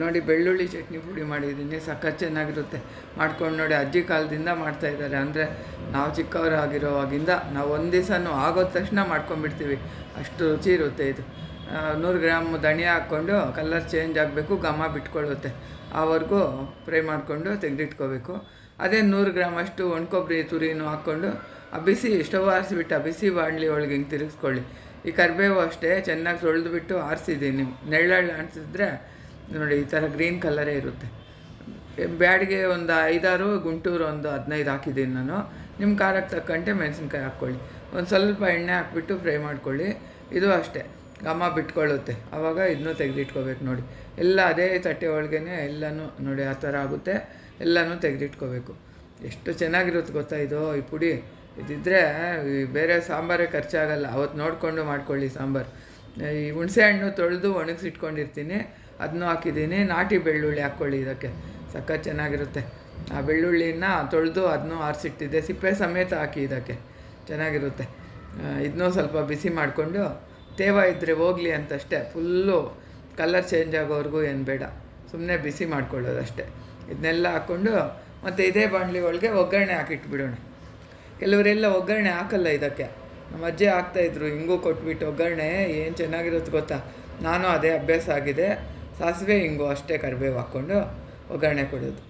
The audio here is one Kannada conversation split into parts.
ನೋಡಿ ಬೆಳ್ಳುಳ್ಳಿ ಚಟ್ನಿ ಪುಡಿ ಮಾಡಿದ್ದೀನಿ ಸಖತ್ ಚೆನ್ನಾಗಿರುತ್ತೆ. ಮಾಡ್ಕೊಂಡು ನೋಡಿ ಅಜ್ಜಿ ಕಾಲದಿಂದ ಮಾಡ್ತಾ ಇದ್ದಾರೆ. ಅಂದರೆ ನಾವು ಚಿಕ್ಕವರಾಗಿರೋವಾಗಿಂದ ನಾವು ಒಂದು ದಿವಸನೂ ಆಗೋದ ತಕ್ಷಣ ಮಾಡ್ಕೊಂಡ್ಬಿಡ್ತೀವಿ. ಅಷ್ಟು ರುಚಿ ಇರುತ್ತೆ ಇದು. ನೂರು ಗ್ರಾಮ್ ಧನಿಯಾ ಹಾಕ್ಕೊಂಡು ಕಲರ್ ಚೇಂಜ್ ಆಗಬೇಕು, ಘಮ ಬಿಟ್ಕೊಳ್ಳುತ್ತೆ. ಆವರೆಗೂ ಫ್ರೈ ಮಾಡಿಕೊಂಡು ತೆಗೆದಿಟ್ಕೋಬೇಕು. ಅದೇ ನೂರು ಗ್ರಾಮ್ ಅಷ್ಟು ಒಣಕೊಬ್ಬರಿ ತುರಿನೂ ಹಾಕ್ಕೊಂಡು ಆ ಬಿಸಿ ಸ್ಟವ್ ಆರಿಸಿಬಿಟ್ಟು ಬಿಸಿ ಬಾಣಲಿ ಒಳಗೆ ಹಿಂಗೆ ತಿರುಗಿಸ್ಕೊಳ್ಳಿ. ಈ ಕರಿಬೇವು ಅಷ್ಟೇ ಚೆನ್ನಾಗಿ ತೊಳೆದುಬಿಟ್ಟು ಆರಿಸಿದ್ದೀನಿ. ನೆಳ್ಳಳ್ಳು ಅನಿಸಿದ್ರೆ ನೋಡಿ, ಈ ಥರ ಗ್ರೀನ್ ಕಲರೇ ಇರುತ್ತೆ. ಬ್ಯಾಡಿಗೆ ಒಂದು ಐದಾರು, ಗುಂಟೂರು ಒಂದು ಹದಿನೈದು ಹಾಕಿದ್ದೀನಿ ನಾನು. ನಿಮ್ಮ ಖಾರಕ್ಕೆ ತಕ್ಕಂತೆ ಮೆಣಸಿನ್ಕಾಯಿ ಹಾಕ್ಕೊಳ್ಳಿ. ಒಂದು ಸ್ವಲ್ಪ ಎಣ್ಣೆ ಹಾಕ್ಬಿಟ್ಟು ಫ್ರೈ ಮಾಡ್ಕೊಳ್ಳಿ. ಇದು ಅಷ್ಟೇ. ಘಮ ಬಿಟ್ಕೊಳ್ಳುತ್ತೆ. ಆವಾಗ ಇದನ್ನೂ ತೆಗೆದಿಟ್ಕೋಬೇಕು ನೋಡಿ. ಎಲ್ಲ ಅದೇ ತಟ್ಟೆ ಒಳಗೇ ಎಲ್ಲನೂ ನೋಡಿ, ಆ ಥರ ಆಗುತ್ತೆ. ಎಲ್ಲನೂ ತೆಗೆದಿಟ್ಕೋಬೇಕು. ಎಷ್ಟು ಚೆನ್ನಾಗಿರುತ್ತೆ ಗೊತ್ತಾ ಇದು, ಈ ಪುಡಿ? ಇದಿದ್ದರೆ ಬೇರೆ ಸಾಂಬಾರೇ ಖರ್ಚಾಗಲ್ಲ. ಅವತ್ತು ನೋಡಿಕೊಂಡು ಮಾಡ್ಕೊಳ್ಳಿ ಸಾಂಬಾರು. ಈ ಹುಣಸೆ ಹಣ್ಣು ತೊಳೆದು ಒಣಗಿಸಿಟ್ಕೊಂಡಿರ್ತೀನಿ. ಅದನ್ನೂ ಹಾಕಿದ್ದೀನಿ. ನಾಟಿ ಬೆಳ್ಳುಳ್ಳಿ ಹಾಕ್ಕೊಳ್ಳಿ ಇದಕ್ಕೆ. ಸಖತ್ ಚೆನ್ನಾಗಿರುತ್ತೆ. ಆ ಬೆಳ್ಳುಳ್ಳಿನ ತೊಳೆದು ಅದನ್ನೂ ಆರಿಸಿಟ್ಟಿದ್ದೆ. ಸಿಪ್ಪೆ ಸಮೇತ ಹಾಕಿ ಇದಕ್ಕೆ. ಚೆನ್ನಾಗಿರುತ್ತೆ. ಇದನ್ನೂ ಸ್ವಲ್ಪ ಬಿಸಿ ಮಾಡಿಕೊಂಡು ತೇವ ಇದ್ದರೆ ಹೋಗಲಿ ಅಂತಷ್ಟೇ. ಫುಲ್ಲು ಕಲರ್ ಚೇಂಜ್ ಆಗೋವರೆಗೂ ಏನು ಬೇಡ. ಸುಮ್ಮನೆ ಬಿಸಿ ಮಾಡ್ಕೊಳ್ಳೋದು ಅಷ್ಟೇ ಇದನ್ನೆಲ್ಲ ಹಾಕ್ಕೊಂಡು ಮತ್ತು ಇದೇ ಬಾಣಲಿ ಒಳಗೆ ಒಗ್ಗರಣೆ ಹಾಕಿಟ್ಬಿಡೋಣ. ಕೆಲವರೆಲ್ಲ ಒಗ್ಗರಣೆ ಹಾಕಲ್ಲ ಇದಕ್ಕೆ. ನಮ್ಮ ಅಜ್ಜಿ ಆಗ್ತಾಯಿದ್ರು ಹಿಂಗೂ ಕೊಟ್ಬಿಟ್ಟು, ಒಗ್ಗರಣೆ ಏನು ಚೆನ್ನಾಗಿರುತ್ತೆ ಗೊತ್ತಾ? ನಾನು ಅದೇ ಅಭ್ಯಾಸ ಆಗಿದೆ. ಸಾಸಿವೆ ಹಿಂಗು ಅಷ್ಟೇ ಕರಿಬೇವು ಹಾಕ್ಕೊಂಡು ಒಗ್ಗರಣೆ ಕೊಡೋದು.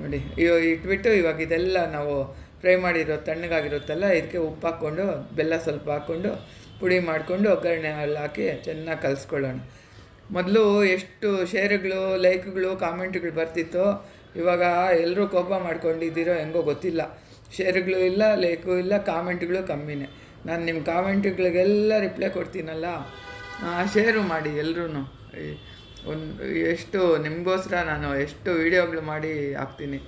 ನೋಡಿ ಇವಾಗ ಇಟ್ಬಿಟ್ಟು ಇವಾಗ ಇದೆಲ್ಲ ನಾವು ಫ್ರೈ ಮಾಡಿರೋ ತಣ್ಣಗಾಗಿರುತ್ತಲ್ಲ, ಇದಕ್ಕೆ ಉಪ್ಪು ಹಾಕ್ಕೊಂಡು, ಬೆಲ್ಲ ಸ್ವಲ್ಪ ಹಾಕ್ಕೊಂಡು, ಪುಡಿ ಮಾಡಿಕೊಂಡು ಒಗ್ಗರಣೆ ಎಲ್ಲ ಹಾಕಿ ಚೆನ್ನಾಗಿ ಕಲಿಸ್ಕೊಳ್ಳೋಣ. ಮೊದಲು ಎಷ್ಟು ಶೇರುಗಳು ಲೈಕ್ಗಳು ಕಾಮೆಂಟ್ಗಳು ಬರ್ತಿತ್ತು, ಇವಾಗ ಎಲ್ಲರೂ ಕೋಪ ಮಾಡ್ಕೊಂಡಿದ್ದೀರೋ ಹೆಂಗೋ ಗೊತ್ತಿಲ್ಲ. ಶೇರುಗಳು ಇಲ್ಲ ಲೈಕು ಇಲ್ಲ ಕಾಮೆಂಟ್ಗಳು ಕಮ್ಮಿನೇ. ನಾನು ನಿಮ್ಮ ಕಾಮೆಂಟ್ಗಳಿಗೆಲ್ಲ ರಿಪ್ಲೈ ಕೊಡ್ತೀನಲ್ಲ? ಶೇರು ಮಾಡಿ ಎಲ್ಲರೂ ಒಂದು, ಎಷ್ಟು, ನಿಮಗೋಸ್ಕರ ನಾನು ಎಷ್ಟು ವೀಡಿಯೋಗಳು ಮಾಡಿ ಹಾಕ್ತೀನಿ.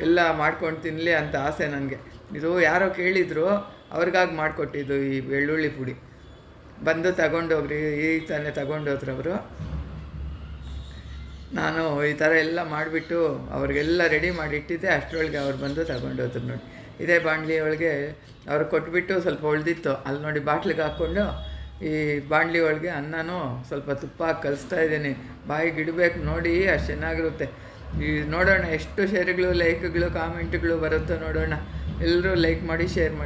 ಎಲ್ಲ ಮಾಡ್ಕೊಂಡು ಅಂತ ಆಸೆ ನನಗೆ ಇದು ಯಾರೋ ಕೇಳಿದರು, ಅವ್ರಿಗಾಗಿ ಮಾಡಿಕೊಟ್ಟಿದ್ದು ಈ ಬೆಳ್ಳುಳ್ಳಿ ಪುಡಿ. ಬಂದು ತಗೊಂಡೋಗ್ರಿ, ಈ ತಾನೇ ತಗೊಂಡೋದ್ರವರು. ನಾನು ಈ ಥರ ಎಲ್ಲ ಮಾಡಿಬಿಟ್ಟು ಅವ್ರಿಗೆಲ್ಲ ರೆಡಿ ಮಾಡಿ ಇಟ್ಟಿದ್ದೆ, ಅಷ್ಟರೊಳಗೆ ಅವ್ರು ಬಂದು ತಗೊಂಡೋದ್ರು ನೋಡಿ. ಇದೇ ಬಾಣಲಿ ಒಳಗೆ ಅವ್ರು ಕೊಟ್ಬಿಟ್ಟು ಸ್ವಲ್ಪ ಉಳಿದಿತ್ತು ಅಲ್ಲಿ ನೋಡಿ ಬಾಟ್ಲಿಗೆ ಹಾಕ್ಕೊಂಡು ಈ ಬಾಣಲಿ ಒಳಗೆ ಅನ್ನನೂ ಸ್ವಲ್ಪ ತುಪ್ಪ ಹಾಕಿ ಕಲಿಸ್ತಾ ಇದ್ದೀನಿ. ಬಾಯಿಗೆ ಇಡಬೇಕು, ನೋಡಿ ಅಷ್ಟು ಚೆನ್ನಾಗಿರುತ್ತೆ. ಈ ನೋಡೋಣ ಎಷ್ಟು ಶೇರ್ಗಳು, ಲೈಕ್ಗಳು, ಕಾಮೆಂಟ್ಗಳು ಬರುತ್ತೋ ನೋಡೋಣ. ಎಲ್ಲರೂ ಲೈಕ್ ಮಾಡಿ, ಶೇರ್ ಮಾಡಿ.